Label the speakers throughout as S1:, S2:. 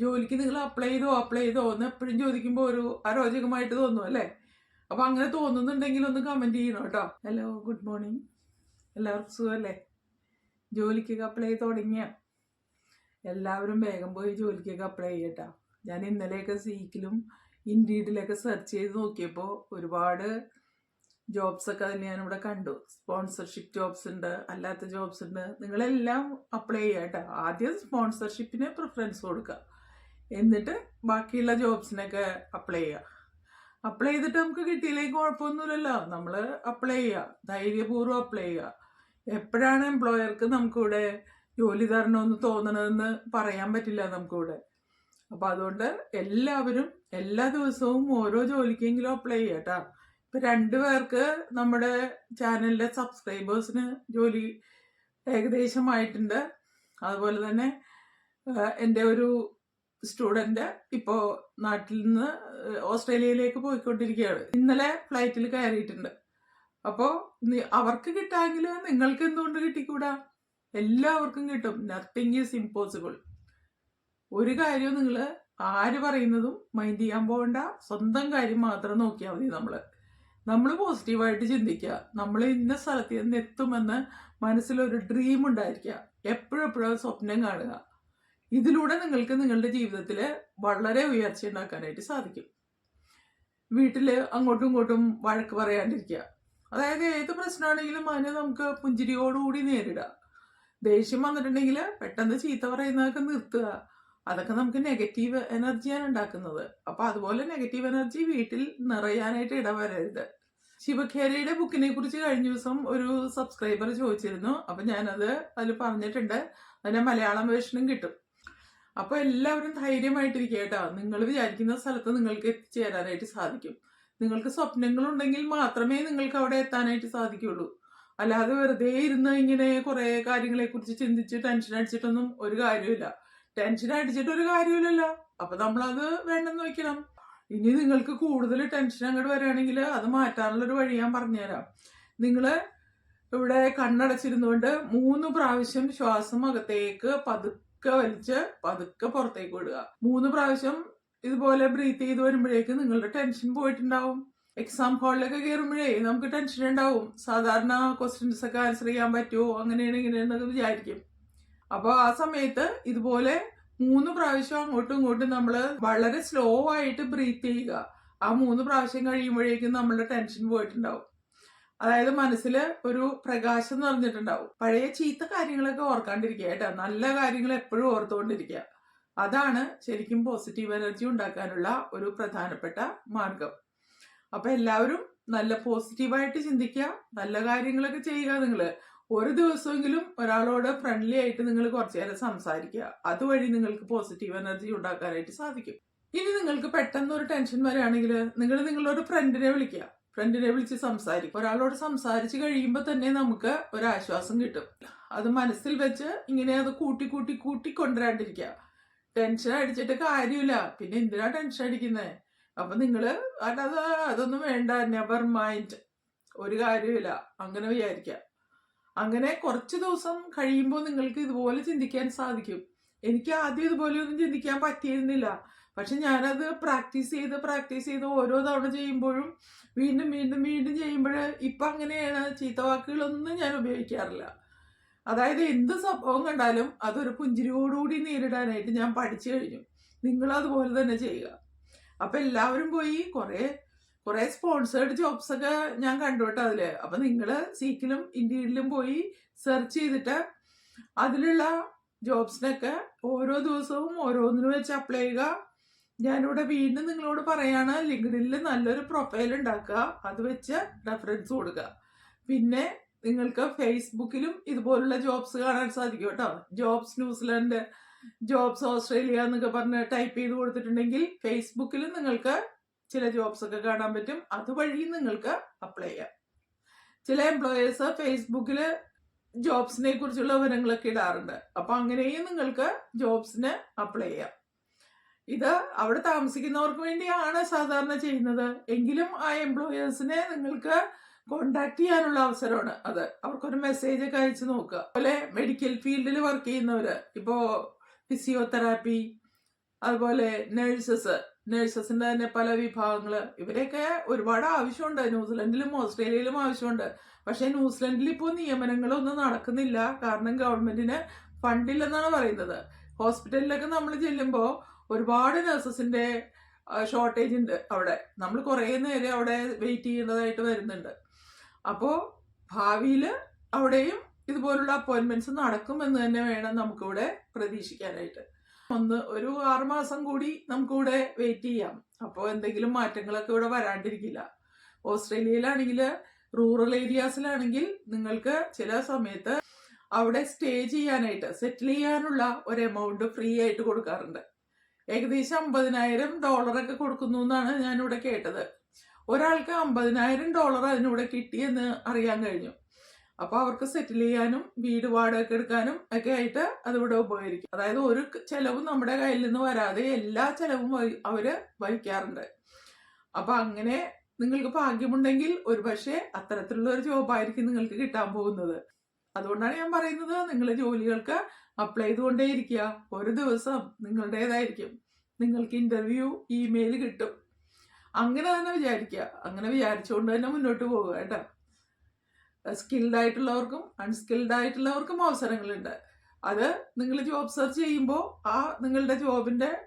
S1: ജോലിക്ക് നിങ്ങൾ അപ്ലൈ ചെയ്തോ അപ്ലൈ ചെയ്തോ എന്ന് എപ്പോഴും ചോദിക്കുമ്പോൾ ഒരു അരോചകമായിട്ട് തോന്നും അല്ലേ? അപ്പൊ അങ്ങനെ തോന്നുന്നുണ്ടെങ്കിൽ ഒന്ന് കമന്റ് ചെയ്യണം കേട്ടോ. ഹലോ ഗുഡ് മോർണിംഗ് എല്ലാവർക്കും സുഖമല്ലേ? ജോലിക്കൊക്കെ അപ്ലൈ ചെയ്ത് തുടങ്ങിയ എല്ലാവരും വേഗം പോയി ജോലിക്കൊക്കെ അപ്ലൈ ചെയ്യട്ടോ ഞാൻ ഇന്നലെയൊക്കെ സീക്കിലും ഇൻഡീഡിലൊക്കെ സെർച്ച് ചെയ്ത് നോക്കിയപ്പോൾ ഒരുപാട് ജോബ്സൊക്കെ തന്നെ ഞാനിവിടെ കണ്ടു. സ്പോൺസർഷിപ്പ് ജോബ്സ് ഉണ്ട് അല്ലാത്ത ജോബ്സ് ഉണ്ട്. നിങ്ങളെല്ലാം അപ്ലൈ ചെയ്യാം കേട്ടോ. ആദ്യം സ്പോൺസർഷിപ്പിന് പ്രിഫറൻസ് കൊടുക്കുക. എന്നിട്ട് ബാക്കിയുള്ള ജോബ്സിനൊക്കെ അപ്ലൈ ചെയ്യുക അപ്ലൈ ചെയ്തിട്ട് നമുക്ക് കിട്ടിയില്ലെങ്കിൽ കുഴപ്പമൊന്നുമില്ലല്ലോ. നമ്മൾ അപ്ലൈ ചെയ്യുക ധൈര്യപൂർവം അപ്ലൈ ചെയ്യുക എപ്പോഴാണ് എംപ്ലോയർക്ക് നമുക്കിവിടെ ജോലി തരണമെന്ന് തോന്നണതെന്ന് പറയാൻ പറ്റില്ല നമുക്കിവിടെ. അപ്പോൾ അതുകൊണ്ട് എല്ലാവരും എല്ലാ ദിവസവും ഓരോ ജോലിക്കെങ്കിലും അപ്ലൈ ചെയ്യുക കേട്ടോ രണ്ട് പേർക്ക് നമ്മുടെ ചാനലിലെ സബ്സ്ക്രൈബേഴ്സിന് ജോലി ഏകദേശമായിട്ടുണ്ട്. അതുപോലെ തന്നെ എന്റെ ഒരു സ്റ്റുഡന്റ് ഇപ്പോ നാട്ടിൽ നിന്ന് ഓസ്ട്രേലിയയിലേക്ക് പോയിക്കൊണ്ടിരിക്കുകയാണ്. ഇന്നലെ ഫ്ലൈറ്റിൽ കയറിയിട്ടുണ്ട്. അപ്പോൾ അവർക്ക് കിട്ടാമെങ്കിൽ നിങ്ങൾക്ക് എന്തുകൊണ്ട് കിട്ടിക്കൂടാ? എല്ലാവർക്കും കിട്ടും. നത്തിങ് ഈസ് ഇമ്പോസിബിൾ ഒരു കാര്യവും നിങ്ങൾ ആര് പറയുന്നതും മൈൻഡ് ചെയ്യാൻ പോകണ്ട. സ്വന്തം കാര്യം മാത്രം നോക്കിയാൽ മതി നമ്മൾ നമ്മൾ പോസിറ്റീവായിട്ട് ചിന്തിക്കുക. നമ്മൾ ഇന്ന സ്ഥലത്ത് നിന്ന് എത്തുമെന്ന് മനസ്സിലൊരു ഡ്രീം ഉണ്ടായിരിക്കുക. എപ്പോഴെപ്പോഴും എപ്പോഴും സ്വപ്നം കാണുക. ഇതിലൂടെ നിങ്ങൾക്ക് നിങ്ങളുടെ ജീവിതത്തിൽ വളരെ ഉയർച്ച ഉണ്ടാക്കാനായിട്ട് സാധിക്കും. വീട്ടിൽ അങ്ങോട്ടും ഇങ്ങോട്ടും വഴക്ക് പറയാണ്ടിരിക്കുക. അതായത് ഏത് പ്രശ്നമാണെങ്കിലും അതിനെ നമുക്ക് പുഞ്ചിരിയോടുകൂടി നേരിടാം ദേഷ്യം വന്നിട്ടുണ്ടെങ്കിൽ പെട്ടെന്ന് ചീത്ത പറയുന്നതൊക്കെ നിർത്തുക. അതൊക്കെ നമുക്ക് നെഗറ്റീവ് എനർജിയാണ് ഉണ്ടാക്കുന്നത്. അപ്പം അതുപോലെ നെഗറ്റീവ് എനർജി വീട്ടിൽ നിറയാനായിട്ട് ഇടവരരുത്. ശിവഖേരയുടെ ബുക്കിനെ കുറിച്ച് കഴിഞ്ഞ ദിവസം ഒരു സബ്സ്ക്രൈബർ ചോദിച്ചിരുന്നു. അപ്പം ഞാനത് അതിൽ പറഞ്ഞിട്ടുണ്ട്. അതിന് മലയാളം വേർഷനും കിട്ടും. അപ്പൊ എല്ലാവരും ധൈര്യമായിട്ടിരിക്കുക കേട്ടോ. നിങ്ങൾ വിചാരിക്കുന്ന സ്ഥലത്ത് നിങ്ങൾക്ക് എത്തിച്ചേരാനായിട്ട് സാധിക്കും. നിങ്ങൾക്ക് സ്വപ്നങ്ങളുണ്ടെങ്കിൽ മാത്രമേ നിങ്ങൾക്ക് അവിടെ എത്താനായിട്ട് സാധിക്കുള്ളൂ. അല്ലാതെ വെറുതെ ഇരുന്ന് ഇങ്ങനെ കുറെ കാര്യങ്ങളെ കുറിച്ച് ചിന്തിച്ച് ടെൻഷൻ അടിച്ചിട്ടൊന്നും ഒരു കാര്യമില്ല ടെൻഷൻ അടിച്ചിട്ട് ഒരു കാര്യമില്ലല്ലോ അപ്പൊ നമ്മളത് വേണ്ടെന്ന് വെക്കണം. ഇനി നിങ്ങൾക്ക് കൂടുതൽ ടെൻഷൻ അങ്ങോട്ട് വരികയാണെങ്കിൽ അത് മാറ്റാനുള്ളൊരു വഴി ഞാൻ പറഞ്ഞുതരാം. നിങ്ങൾ ഇവിടെ കണ്ണടച്ചിരുന്നുകൊണ്ട് മൂന്ന് പ്രാവശ്യം ശ്വാസം അകത്തേക്ക് പതുക്കെ വലിച്ച് പതുക്കെ പുറത്തേക്ക് വിടുക. മൂന്ന് പ്രാവശ്യം ഇതുപോലെ ബ്രീത്ത് ചെയ്ത് വരുമ്പോഴേക്ക് നിങ്ങളുടെ ടെൻഷൻ പോയിട്ടുണ്ടാവും. എക്സാം ഹാളിലൊക്കെ കയറുമ്പോഴേ നമുക്ക് ടെൻഷൻ ഉണ്ടാവും. സാധാരണ ക്വസ്റ്റ്യൻസ് ഒക്കെ ആൻസർ ചെയ്യാൻ പറ്റുമോ? അങ്ങനെയാണ് ഇങ്ങനെയാണെന്നൊക്കെ വിചാരിക്കും. അപ്പോൾ ആ സമയത്ത് ഇതുപോലെ മൂന്ന് പ്രാവശ്യം അങ്ങോട്ടും ഇങ്ങോട്ടും നമ്മൾ വളരെ സ്ലോ ആയിട്ട് ബ്രീത്ത് ചെയ്യുക. ആ മൂന്ന് പ്രാവശ്യം കഴിയുമ്പോഴേക്കും നമ്മളുടെ ടെൻഷൻ പോയിട്ടുണ്ടാവും. അതായത് മനസ്സിൽ ഒരു പ്രകാശം നിറഞ്ഞിട്ടുണ്ടാവും. പഴയ ചീത്ത കാര്യങ്ങളൊക്കെ ഓർക്കാണ്ടിരിക്കുക കേട്ടോ. നല്ല കാര്യങ്ങൾ എപ്പോഴും ഓർത്തുകൊണ്ടിരിക്കുക. അതാണ് ശരിക്കും പോസിറ്റീവ് എനർജി ഉണ്ടാക്കാനുള്ള ഒരു പ്രധാനപ്പെട്ട മാർഗം. അപ്പൊ എല്ലാവരും നല്ല പോസിറ്റീവായിട്ട് ചിന്തിക്കുക നല്ല കാര്യങ്ങളൊക്കെ ചെയ്യുക നിങ്ങൾ ഒരു ദിവസമെങ്കിലും ഒരാളോട് ഫ്രണ്ട്ലി ആയിട്ട് നിങ്ങൾ കുറച്ചു നേരം സംസാരിക്കുക. അതുവഴി നിങ്ങൾക്ക് പോസിറ്റീവ് എനർജി ഉണ്ടാക്കാനായിട്ട് സാധിക്കും. ഇനി നിങ്ങൾക്ക് പെട്ടെന്ന് ഒരു ടെൻഷൻ വരികയാണെങ്കിൽ നിങ്ങൾ നിങ്ങളൊരു ഫ്രണ്ടിനെ വിളിക്കുക. ഫ്രണ്ടിനെ വിളിച്ച് സംസാരിക്കും. ഒരാളോട് സംസാരിച്ച് കഴിയുമ്പോൾ തന്നെ നമുക്ക് ഒരാശ്വാസം കിട്ടും. അത് മനസ്സിൽ വെച്ച് ഇങ്ങനെ അത് കൂട്ടി കൂട്ടി കൂട്ടി കൊണ്ടുവരാണ്ടിരിക്കുക. ടെൻഷൻ അടിച്ചിട്ട് കാര്യമില്ല. പിന്നെ എന്തിനാ ടെൻഷൻ അടിക്കുന്നത് അപ്പം നിങ്ങൾ അല്ലാതെ അതൊന്നും വേണ്ട. നെവർ മൈൻഡ് ഒരു കാര്യമില്ല അങ്ങനെ വിചാരിക്കുക. അങ്ങനെ കുറച്ച് ദിവസം കഴിയുമ്പോൾ നിങ്ങൾക്ക് ഇതുപോലെ ചിന്തിക്കാൻ സാധിക്കും. എനിക്ക് ആദ്യം ഇതുപോലെ ഒന്നും ചിന്തിക്കാൻ പറ്റിയിരുന്നില്ല. പക്ഷെ ഞാനത് പ്രാക്ടീസ് ചെയ്ത് പ്രാക്ടീസ് ചെയ്ത് ഓരോ തവണ ചെയ്യുമ്പോഴും വീണ്ടും വീണ്ടും വീണ്ടും ചെയ്യുമ്പോൾ ഇപ്പം അങ്ങനെയാണ് ചീത്ത വാക്കുകളൊന്നും ഞാൻ ഉപയോഗിക്കാറില്ല. അതായത് എന്ത് സംഭവം കണ്ടാലും അതൊരു പുഞ്ചിരിയോടുകൂടി നേരിടാനായിട്ട് ഞാൻ പഠിച്ചു കഴിഞ്ഞു. നിങ്ങളതുപോലെ തന്നെ ചെയ്യുക. അപ്പം എല്ലാവരും പോയി കുറേ കുറെ സ്പോൺസേഡ് ജോബ്സ് ഒക്കെ ഞാൻ കേട്ടോ അതിൽ. അപ്പൊ നിങ്ങൾ സീക്കിലും ഇന്ത്യയിലും പോയി സെർച്ച് ചെയ്തിട്ട് അതിലുള്ള ജോബ്സിനൊക്കെ ഓരോ ദിവസവും ഓരോന്നിനും വെച്ച് അപ്ലൈ ചെയ്യുക. ഞാനിവിടെ വീണ്ടും നിങ്ങളോട് പറയാണ് ലിങ്ക്ഡിനിൽ നല്ലൊരു പ്രൊഫൈൽ ഉണ്ടാക്കുക. അത് വെച്ച് റെഫറൻസ് കൊടുക്കുക. പിന്നെ നിങ്ങൾക്ക് ഫേസ്ബുക്കിലും ഇതുപോലുള്ള ജോബ്സ് കാണാൻ സാധിക്കും കേട്ടോ. ജോബ്സ് ന്യൂസിലാൻഡ് ജോബ്സ് ഓസ്ട്രേലിയ എന്നൊക്കെ പറഞ്ഞ് ടൈപ്പ് ചെയ്ത് കൊടുത്തിട്ടുണ്ടെങ്കിൽ ഫേസ്ബുക്കിൽ നിങ്ങൾക്ക് ചില ജോബ്സ് ഒക്കെ കാണാൻ പറ്റും. അതുവഴി നിങ്ങൾക്ക് അപ്ലൈ ചെയ്യാം. ചില എംപ്ലോയേഴ്സ് ഫേസ്ബുക്കിൽ ജോബ്സിനെ കുറിച്ചുള്ള വിവരങ്ങളൊക്കെ ഇടാറുണ്ട്. അപ്പൊ അങ്ങനെയും നിങ്ങൾക്ക് ജോബ്സിന് അപ്ലൈ ചെയ്യാം. ഇത് അവിടെ താമസിക്കുന്നവർക്ക് വേണ്ടിയാണ് സാധാരണ ചെയ്യുന്നത്. എങ്കിലും ആ എംപ്ലോയേഴ്സിനെ നിങ്ങൾക്ക് കോണ്ടാക്ട് ചെയ്യാനുള്ള അവസരമാണ് അത്. അവർക്കൊരു മെസ്സേജ് ഒക്കെ അയച്ചു നോക്കുക. അതുപോലെ മെഡിക്കൽ ഫീൽഡിൽ വർക്ക് ചെയ്യുന്നവർ ഇപ്പോ ഫിസിയോതെറാപ്പി അതുപോലെ നഴ്സസ് നഴ്സസിന്റെ തന്നെ പല വിഭാഗങ്ങൾ ഇവരെയൊക്കെ ഒരുപാട് ആവശ്യമുണ്ട്. ന്യൂസിലൻഡിലും ഓസ്ട്രേലിയയിലും ആവശ്യമുണ്ട്. പക്ഷെ ന്യൂസിലൻഡിൽ ഇപ്പോൾ നിയമനങ്ങളൊന്നും നടക്കുന്നില്ല. കാരണം ഗവൺമെന്റിന് ഫണ്ടില്ലെന്നാണ് പറയുന്നത്. ഹോസ്പിറ്റലിലൊക്കെ നമ്മൾ ചെല്ലുമ്പോൾ ഒരുപാട് നഴ്സസിന്റെ ഷോർട്ടേജ് ഉണ്ട് അവിടെ. നമ്മൾ കുറേ നേരം അവിടെ വെയിറ്റ് ചെയ്യേണ്ടതായിട്ട് വരുന്നുണ്ട്. അപ്പോൾ ഭാവിയിൽ അവിടെയും ഇതുപോലുള്ള അപ്പോയിൻമെന്റ്സ് നടക്കും എന്ന് തന്നെ വേണം നമുക്കിവിടെ പ്രതീക്ഷിക്കാനായിട്ട്. ഒന്ന് ഒരു ആറുമാസം കൂടി നമുക്കിവിടെ വെയിറ്റ് ചെയ്യാം. അപ്പോൾ എന്തെങ്കിലും മാറ്റങ്ങളൊക്കെ ഇവിടെ വരാണ്ടിരിക്കില്ല. ഓസ്ട്രേലിയയിലാണെങ്കിൽ റൂറൽ ഏരിയാസിലാണെങ്കിൽ നിങ്ങൾക്ക് ചില സമയത്ത് അവിടെ സ്റ്റേ ചെയ്യാനായിട്ട് സെറ്റിൽ ചെയ്യാനുള്ള ഒരു എമൗണ്ട് ഫ്രീ ആയിട്ട് കൊടുക്കാറുണ്ട്. ഏകദേശം അമ്പതിനായിരം ഡോളറൊക്കെ കൊടുക്കുന്നു എന്നാണ് ഞാനിവിടെ കേട്ടത്. ഒരാൾക്ക് അമ്പതിനായിരം ഡോളർ അതിനൂടെ കിട്ടിയെന്ന് അറിയാൻ കഴിഞ്ഞു. അപ്പൊ അവർക്ക് സെറ്റിൽ ചെയ്യാനും വീട് വാടക എടുക്കാനും ഒക്കെ ആയിട്ട് അതിവിടെ ഉപകരിക്കും. അതായത് ഒരു ചെലവും നമ്മുടെ കയ്യിൽ നിന്ന് വരാതെ എല്ലാ ചെലവും അവർ വഹിക്കാറുണ്ട്. അപ്പൊ അങ്ങനെ നിങ്ങൾക്ക് ഭാഗ്യമുണ്ടെങ്കിൽ ഒരു പക്ഷേ അത്തരത്തിലുള്ള ഒരു ജോബായിരിക്കും നിങ്ങൾക്ക് കിട്ടാൻ പോകുന്നത്. അതുകൊണ്ടാണ് ഞാൻ പറയുന്നത് നിങ്ങളുടെ ജോലികൾക്ക് അപ്ലൈ ചെയ്തുകൊണ്ടേയിരിക്കുക. ഒരു ദിവസം നിങ്ങളുടേതായിരിക്കും. നിങ്ങൾക്ക് ഇന്റർവ്യൂ ഇമെയിൽ കിട്ടും. അങ്ങനെ തന്നെ വിചാരിക്കുക. അങ്ങനെ വിചാരിച്ചുകൊണ്ട് തന്നെ മുന്നോട്ട് പോകുക കേട്ടോ. സ്കിൽഡ് ആയിട്ടുള്ളവർക്കും അൺസ്കിൽഡ് ആയിട്ടുള്ളവർക്കും അവസരങ്ങളുണ്ട്. അത് നിങ്ങൾ ജോബ് സെർച്ച് ചെയ്യുമ്പോൾ ആ നിങ്ങളുടെ ജോബിന്റെ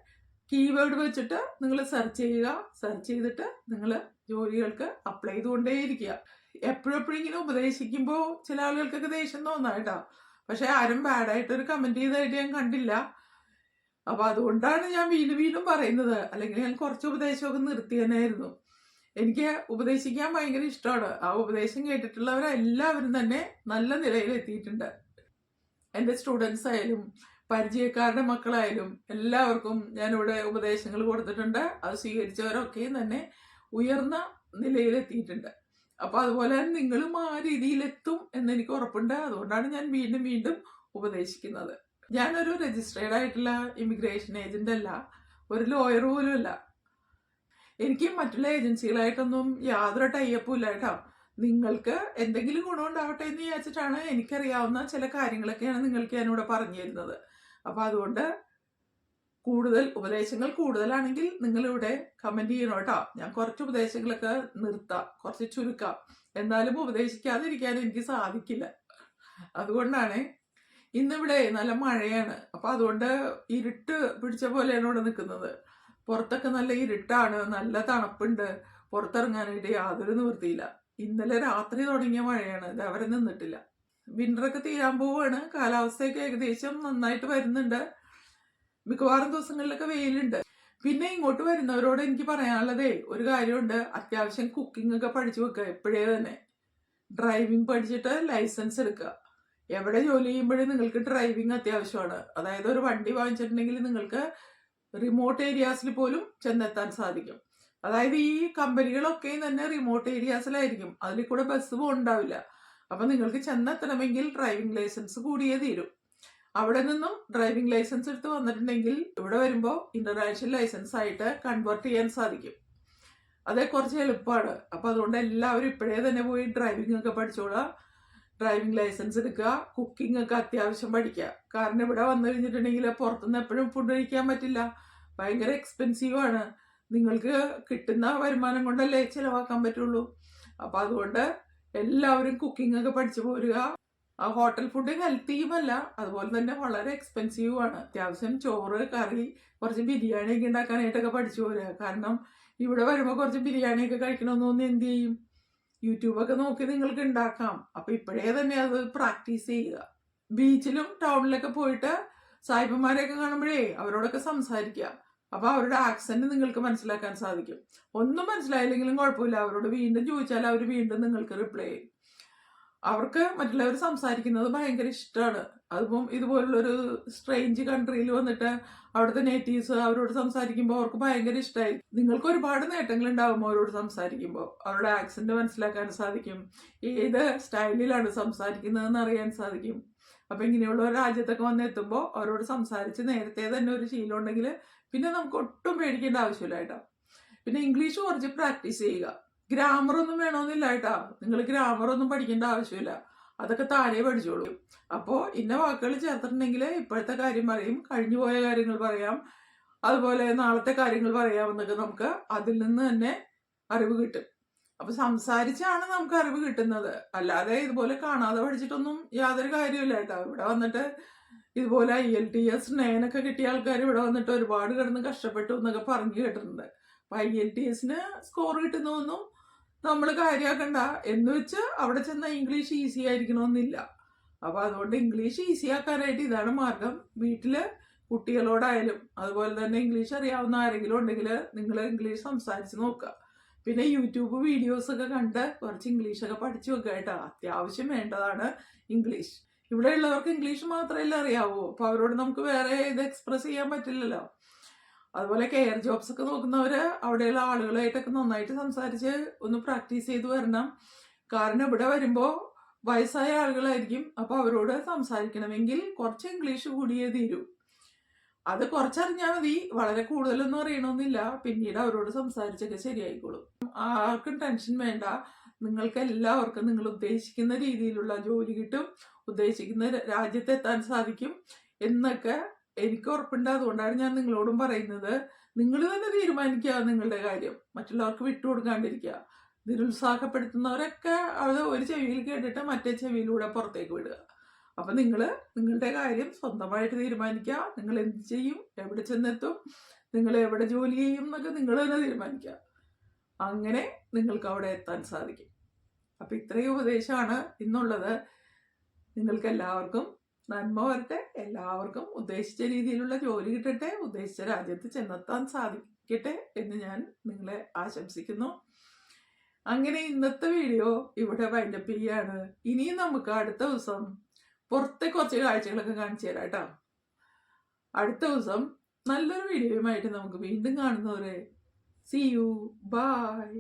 S1: കീവേഡ് വെച്ചിട്ട് നിങ്ങൾ സെർച്ച് ചെയ്യുക. സെർച്ച് ചെയ്തിട്ട് നിങ്ങൾ ജോലികൾക്ക് അപ്ലൈ ചെയ്തുകൊണ്ടേയിരിക്കുക. എപ്പോഴെപ്പോഴും ഇങ്ങനെ ഉപദേശിക്കുമ്പോൾ ചില ആളുകൾക്കൊക്കെ ദേഷ്യം തോന്നാം കേട്ടോ. പക്ഷെ ആരും ബാഡായിട്ട് ഒരു കമന്റ് ചെയ്തതായിട്ട് ഞാൻ കണ്ടില്ല. അപ്പൊ അതുകൊണ്ടാണ് ഞാൻ വീണ്ടും വീണ്ടും പറയുന്നത്. അല്ലെങ്കിൽ ഞാൻ കുറച്ച് ഉപദേശമൊക്കെ നിർത്തി തന്നെയായിരുന്നു. എനിക്ക് ഉപദേശിക്കാൻ ഭയങ്കര ഇഷ്ടമാണ്. ആ ഉപദേശം കേട്ടിട്ടുള്ളവരെല്ലാവരും തന്നെ നല്ല നിലയിലെത്തിയിട്ടുണ്ട്. എന്റെ സ്റ്റുഡൻസ് ആയാലും പരിചയക്കാരുടെ മക്കളായാലും എല്ലാവർക്കും ഞാനിവിടെ ഉപദേശങ്ങൾ കൊടുത്തിട്ടുണ്ട്. അത് സ്വീകരിച്ചവരൊക്കെയും തന്നെ ഉയർന്ന നിലയിലെത്തിയിട്ടുണ്ട്. അപ്പൊ അതുപോലെ തന്നെ നിങ്ങളും ആ രീതിയിലെത്തും എന്ന് എനിക്ക് ഉറപ്പുണ്ട്. അതുകൊണ്ടാണ് ഞാൻ വീണ്ടും വീണ്ടും ഉപദേശിക്കുന്നത്. ഞാനൊരു രജിസ്ട്രേഡ് ആയിട്ടുള്ള ഇമിഗ്രേഷൻ ഏജന്റ് അല്ല. ഒരു ലോയർ പോലും അല്ല. എനിക്ക് മറ്റുള്ള ഏജൻസികളായിട്ടൊന്നും യാതൊരു ടൈപ്പും ഇല്ല കേട്ടോ. നിങ്ങൾക്ക് എന്തെങ്കിലും ഗുണം ഉണ്ടാവട്ടെ എന്ന് വിചാരിച്ചിട്ടാണ് എനിക്കറിയാവുന്ന ചില കാര്യങ്ങളൊക്കെയാണ് നിങ്ങൾക്ക് ഞാനിവിടെ പറഞ്ഞു തരുന്നത് അപ്പൊ അതുകൊണ്ട് കൂടുതൽ ഉപദേശങ്ങൾ കൂടുതലാണെങ്കിൽ നിങ്ങൾ ഇവിടെ കമന്റ് ചെയ്യണം കേട്ടോ. ഞാൻ കുറച്ച് ഉപദേശങ്ങളൊക്കെ നിർത്താം കുറച്ച് ചുരുക്കാം. എന്നാലും ഉപദേശിക്കാതിരിക്കാൻ എനിക്ക് സാധിക്കില്ല. അതുകൊണ്ടാണ് ഇന്നിവിടെ നല്ല മഴയാണ്. അപ്പൊ അതുകൊണ്ട് ഇരുട്ട് പിടിച്ച പോലെയാണ് ഇവിടെ നിൽക്കുന്നത്. പുറത്തൊക്കെ നല്ല ഇരുട്ടാണ് നല്ല തണുപ്പുണ്ട്. പുറത്തിറങ്ങാനായിട്ട് യാതൊരു നിവൃത്തിയില്ല. ഇന്നലെ രാത്രി തുടങ്ങിയ മഴയാണ്. ഇത് അവരെ നിന്നിട്ടില്ല. വിന്ററൊക്കെ തീരാൻ പോവാണ്. കാലാവസ്ഥയൊക്കെ ഏകദേശം നന്നായിട്ട് വരുന്നുണ്ട്. മിക്കവാറും ദിവസങ്ങളിലൊക്കെ വെയിലുണ്ട്. പിന്നെ ഇങ്ങോട്ട് വരുന്നവരോട് എനിക്ക് പറയാനുള്ളതേ ഒരു കാര്യമുണ്ട്. അത്യാവശ്യം കുക്കിംഗ് ഒക്കെ പഠിച്ചു വെക്കുക എപ്പോഴേ തന്നെ. ഡ്രൈവിംഗ് പഠിച്ചിട്ട് ലൈസൻസ് എടുക്കുക. എവിടെ ജോലി ചെയ്യുമ്പോഴേ നിങ്ങൾക്ക് ഡ്രൈവിംഗ് അത്യാവശ്യമാണ്. അതായത് ഒരു വണ്ടി വാങ്ങിച്ചിട്ടുണ്ടെങ്കിൽ നിങ്ങൾക്ക് റിമോട്ട് ഏരിയാസിൽ പോലും ചെന്നെത്താൻ സാധിക്കും. അതായത് ഈ കമ്പനികളൊക്കെയും തന്നെ റിമോട്ട് ഏരിയാസിലായിരിക്കും അതിൽ കൂടെ ബസ് പോകുന്നുണ്ടാവില്ല അപ്പൊ നിങ്ങൾക്ക് ചെന്നെത്തണമെങ്കിൽ ഡ്രൈവിംഗ് ലൈസൻസ് കൂടിയേ തീരും. അവിടെ നിന്നും ഡ്രൈവിംഗ് ലൈസൻസ് എടുത്ത് വന്നിട്ടുണ്ടെങ്കിൽ ഇവിടെ വരുമ്പോൾ ഇന്റർനാഷണൽ ലൈസൻസ് ആയിട്ട് കൺവേർട്ട് ചെയ്യാൻ സാധിക്കും. അത് കുറച്ച് എളുപ്പമാണ് അപ്പൊ അതുകൊണ്ട് എല്ലാവരും ഇപ്പോഴേ തന്നെ പോയി ഡ്രൈവിംഗ് ഒക്കെ പഠിച്ചോളാം ഡ്രൈവിംഗ് ലൈസൻസ് എടുക്കുക. കുക്കിംഗ് ഒക്കെ അത്യാവശ്യം പഠിക്കുക. കാരണം ഇവിടെ വന്നു കഴിഞ്ഞിട്ടുണ്ടെങ്കിൽ പുറത്തുനിന്ന് എപ്പോഴും ഫുഡ് കഴിക്കാൻ പറ്റില്ല. ഭയങ്കര എക്സ്പെൻസീവാണ് നിങ്ങൾക്ക് കിട്ടുന്ന വരുമാനം കൊണ്ടല്ലേ ചിലവാക്കാൻ പറ്റുള്ളൂ. അപ്പൊ അതുകൊണ്ട് എല്ലാവരും കുക്കിംഗ് ഒക്കെ പഠിച്ചു പോരുക. ഹോട്ടൽ ഫുഡ് ഹെൽത്തിയുമല്ല അതുപോലെ തന്നെ വളരെ എക്സ്പെൻസീവ് ആണ്. അത്യാവശ്യം ചോറ് കറി കുറച്ച് ബിരിയാണി ഒക്കെ ഉണ്ടാക്കാനായിട്ടൊക്കെ പഠിച്ചു പോരുക കാരണം ഇവിടെ വരുമ്പോൾ കുറച്ച് ബിരിയാണി ഒക്കെ കഴിക്കണമെന്ന് തോന്നി എന്ത് ചെയ്യും? യൂട്യൂബൊക്കെ നോക്കി നിങ്ങൾക്ക് ഉണ്ടാക്കാം. അപ്പം ഇപ്പോഴേ തന്നെ അത് പ്രാക്ടീസ് ചെയ്യുക. ബീച്ചിലും ടൗണിലൊക്കെ പോയിട്ട് സായിപ്പന്മാരെയൊക്കെ കാണുമ്പോഴേ അവരോടൊക്കെ സംസാരിക്കുക. അപ്പോൾ അവരുടെ ആക്സന്റ് നിങ്ങൾക്ക് മനസ്സിലാക്കാൻ സാധിക്കും. ഒന്നും മനസ്സിലായില്ലെങ്കിലും കുഴപ്പമില്ല. അവരോട് വീണ്ടും ചോദിച്ചാൽ അവർ വീണ്ടും നിങ്ങൾക്ക് റിപ്ലൈ ചെയ്യും. അവർക്ക് മറ്റുള്ളവർ സംസാരിക്കുന്നത് ഭയങ്കര ഇഷ്ടമാണ് അതിപ്പം ഇതുപോലുള്ളൊരു സ്ട്രേഞ്ച് കൺട്രിയിൽ വന്നിട്ട് അവിടുത്തെ നേറ്റീവ്സ് അവരോട് സംസാരിക്കുമ്പോൾ അവർക്ക് ഭയങ്കര ഇഷ്ടമായി നിങ്ങൾക്ക് ഒരുപാട് നേട്ടങ്ങൾ ഉണ്ടാവും അവരോട് സംസാരിക്കുമ്പോൾ അവരുടെ ആക്സന്റ് മനസ്സിലാക്കാൻ സാധിക്കും. ഏത് സ്റ്റൈലിലാണ് സംസാരിക്കുന്നതെന്ന് അറിയാൻ സാധിക്കും. അപ്പം ഇങ്ങനെയുള്ള ഒരു രാജ്യത്തൊക്കെ വന്ന് എത്തുമ്പോൾ അവരോട് സംസാരിച്ച് നേരത്തെ തന്നെ ഒരു ശീലം ഉണ്ടെങ്കിൽ പിന്നെ നമുക്ക് ഒട്ടും പേടിക്കേണ്ട ആവശ്യമില്ല കേട്ടോ. പിന്നെ ഇംഗ്ലീഷ് കുറച്ച് പ്രാക്ടീസ് ചെയ്യുക. ഗ്രാമർ ഒന്നും വേണമെന്നില്ല കേട്ടാ. നിങ്ങൾ ഗ്രാമർ ഒന്നും പഠിക്കേണ്ട ആവശ്യമില്ല. അതൊക്കെ താനേ പഠിച്ചോളൂ. അപ്പോൾ ഇന്ന വാക്കുകൾ ചേർത്തിട്ടുണ്ടെങ്കിൽ ഇപ്പോഴത്തെ കാര്യം പറയും കഴിഞ്ഞു പോയ കാര്യങ്ങൾ പറയാം അതുപോലെ നാളത്തെ കാര്യങ്ങൾ പറയാമെന്നൊക്കെ നമുക്ക് അതിൽ നിന്ന് തന്നെ അറിവ് കിട്ടും. അപ്പൊ സംസാരിച്ചാണ് നമുക്ക് അറിവ് കിട്ടുന്നത്. അല്ലാതെ ഇതുപോലെ കാണാതെ പഠിച്ചിട്ടൊന്നും യാതൊരു കാര്യമില്ല കേട്ടോ. ഇവിടെ വന്നിട്ട് ഇതുപോലെ ഐ എൽ ടി എസ് നയനൊക്കെ കിട്ടിയ ആൾക്കാർ ഇവിടെ വന്നിട്ട് ഒരുപാട് കിടന്ന് കഷ്ടപ്പെട്ടു എന്നൊക്കെ പറഞ്ഞു കേട്ടിട്ടുണ്ട്. അപ്പൊ ഐ എൽ ടി എസിന് സ്കോർ കിട്ടുന്നതൊന്നും നമ്മൾ കാര്യമാക്കണ്ട എന്ന് വെച്ച് അവിടെ ചെന്ന ഇംഗ്ലീഷ് ഈസി ആയിരിക്കണമെന്നില്ല അപ്പോൾ അതുകൊണ്ട് ഇംഗ്ലീഷ് ഈസി ആക്കാനായിട്ട് ഇതാണ് മാർഗം. വീട്ടിൽ കുട്ടികളോടായാലും അതുപോലെ തന്നെ ഇംഗ്ലീഷ് അറിയാവുന്ന ആരെങ്കിലും ഉണ്ടെങ്കിൽ നിങ്ങൾ ഇംഗ്ലീഷ് സംസാരിച്ച് നോക്കുക പിന്നെ യൂട്യൂബ് വീഡിയോസ് ഒക്കെ കണ്ട് കുറച്ച് ഇംഗ്ലീഷൊക്കെ പഠിച്ചു വെക്കുക കേട്ടോ. അത്യാവശ്യം വേണ്ടതാണ് ഇംഗ്ലീഷ് ഇവിടെ ഉള്ളവർക്ക് ഇംഗ്ലീഷ് മാത്രമല്ല അറിയാവൂ. അപ്പോൾ അവരോട് നമുക്ക് വേറെ ഇത് എക്സ്പ്രസ് ചെയ്യാൻ പറ്റില്ലല്ലോ. അതുപോലെ കെയർ ജോബ്സ് ഒക്കെ നോക്കുന്നവർ അവിടെയുള്ള ആളുകളായിട്ടൊക്കെ നന്നായിട്ട് സംസാരിച്ച് ഒന്ന് പ്രാക്ടീസ് ചെയ്ത് വരണം. കാരണം ഇവിടെ വരുമ്പോൾ വയസ്സായ ആളുകളായിരിക്കും. അപ്പോൾ അവരോട് സംസാരിക്കണമെങ്കിൽ കുറച്ച് ഇംഗ്ലീഷ് കൂടിയേ തീരൂ. അത് കുറച്ചറിഞ്ഞാൽ മതി. വളരെ കൂടുതലൊന്നും അറിയണമെന്നില്ല. പിന്നീട് അവരോട് സംസാരിച്ചൊക്കെ ശരിയായിക്കോളും. ആർക്കും ടെൻഷൻ വേണ്ട. നിങ്ങൾക്ക് എല്ലാവർക്കും നിങ്ങൾ ഉദ്ദേശിക്കുന്ന രീതിയിലുള്ള ജോലി കിട്ടും. ഉദ്ദേശിക്കുന്ന രാജ്യത്തെത്താൻ സാധിക്കും. എന്നൊക്കെ എനിക്ക് ഉറപ്പുണ്ട് അതുകൊണ്ടാണ് ഞാൻ നിങ്ങളോടും പറയുന്നത്. നിങ്ങൾ തന്നെ തീരുമാനിക്കുക നിങ്ങളുടെ കാര്യം. മറ്റുള്ളവർക്ക് വിട്ടുകൊടുക്കാണ്ടിരിക്കുക നിരുത്സാഹപ്പെടുത്തുന്നവരൊക്കെ അത് ഒരു ചെവിയിൽ കേട്ടിട്ട് മറ്റേ ചെവിയിലൂടെ പുറത്തേക്ക് വിടുക. അപ്പൊ നിങ്ങൾ നിങ്ങളുടെ കാര്യം സ്വന്തമായിട്ട് തീരുമാനിക്കുക. നിങ്ങൾ എന്ത് ചെയ്യും? എവിടെ ചെന്നെത്തും? നിങ്ങൾ എവിടെ ജോലി ചെയ്യും എന്നൊക്കെ നിങ്ങൾ തന്നെ തീരുമാനിക്കുക. അങ്ങനെ നിങ്ങൾക്ക് അവിടെ എത്താൻ സാധിക്കും. അപ്പൊ ഇത്രയും ഉപദേശമാണ് ഇന്നുള്ളത്. നിങ്ങൾക്ക് എല്ലാവർക്കും നന്മ വരട്ടെ എല്ലാവർക്കും ഉദ്ദേശിച്ച രീതിയിലുള്ള ജോലി കിട്ടട്ടെ. ഉദ്ദേശിച്ച രാജ്യത്ത് ചെന്നെത്താൻ സാധിക്കട്ടെ എന്ന് ഞാൻ നിങ്ങളെ ആശംസിക്കുന്നു. അങ്ങനെ ഇന്നത്തെ വീഡിയോ ഇവിടെ വൈൻഡപ്പ് ചെയ്യാണ് ഇനിയും നമുക്ക് അടുത്ത ദിവസം പുറത്തെ കുറച്ച് കാഴ്ചകളൊക്കെ കാണിച്ചു തരാം കേട്ടോ. അടുത്ത ദിവസം നല്ലൊരു വീഡിയോയുമായിട്ട് നമുക്ക് വീണ്ടും കാണുന്നവരെ. C U by